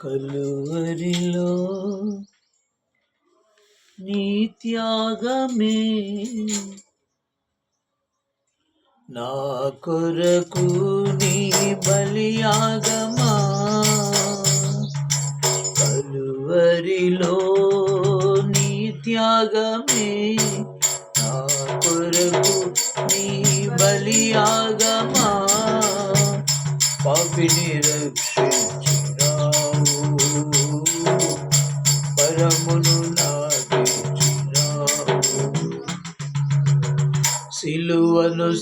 కలువరిలో నీ త్యాగమే. నా కొరకు నీ బలియాగమా. కలువరిలో నీ త్యాగమే. నా కొరకు నీ బలియాగమా. పాపిని రక్ష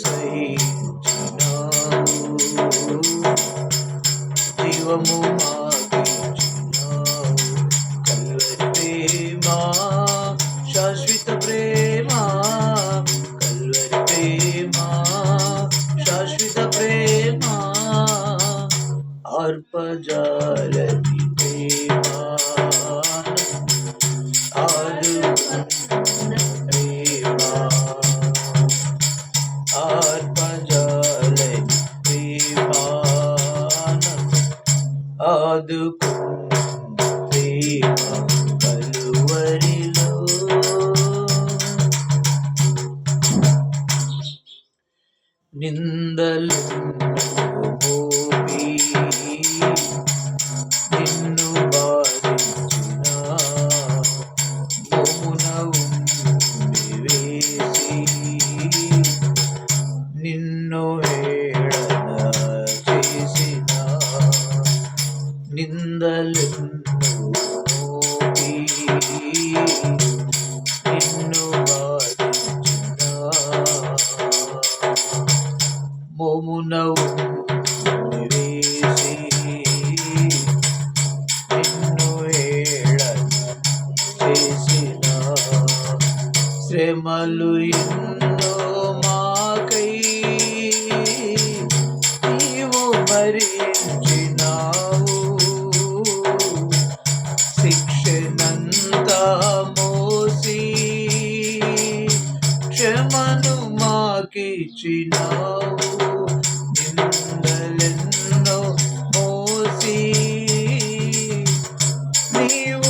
సహించినావు జీవము మాగించినావు కల్వరి ప్రేమ శాశ్వత ప్రేమ కల్వరి ప్రేమ శాశ్వత ప్రేమ అర్పజాలతి do ప్రేమలు ఎన్నో మాకై నీవు భరించినావు. శిక్షనంతా మోసి క్షమను మాకిచ్చినావు. నిందలెన్నో మోసి నీవు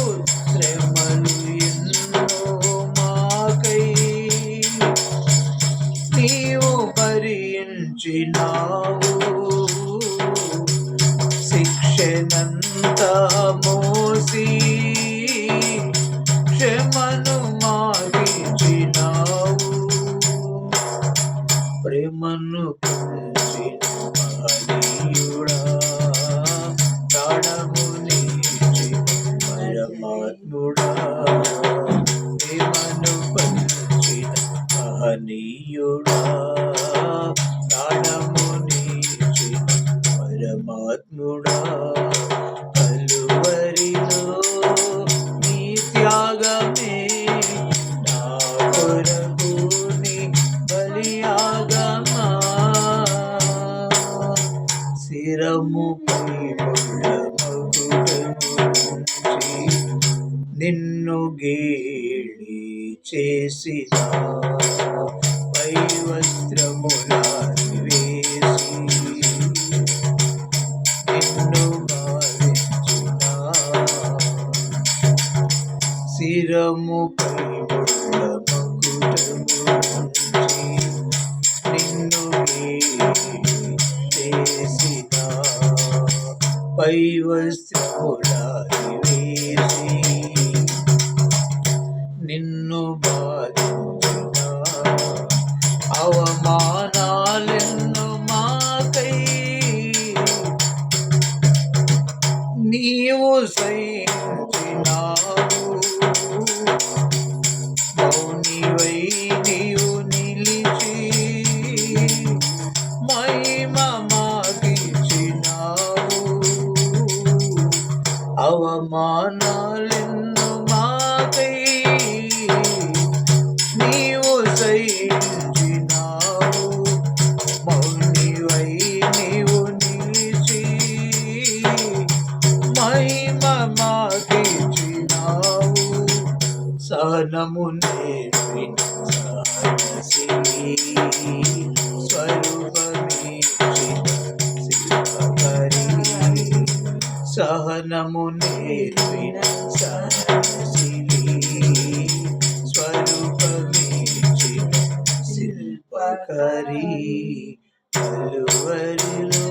పరమాత్ముడా ప్రేమను పంచిన మహనీయుడా? ప్రాణము నీచిన పరమాత్ముడా. కలువరిలో నీ త్యాగమే నా కొరకు నీ బలియాగమా. శిరముపై నిన్ను గేళి చేసిన వైవస్త్రముల వేసి నిన్ను గావించిన. శిరముపై ముళ్ళ మకుటముంచి నిన్ను గేలి చేసిన పై వస్త్రముల వేసి నీవు సహించినావు సహనము నేర్పిన సహనము నేర్పిన సహనశిలి స్వరూపమిచ్చిన శిల్పకరి కలువరిలో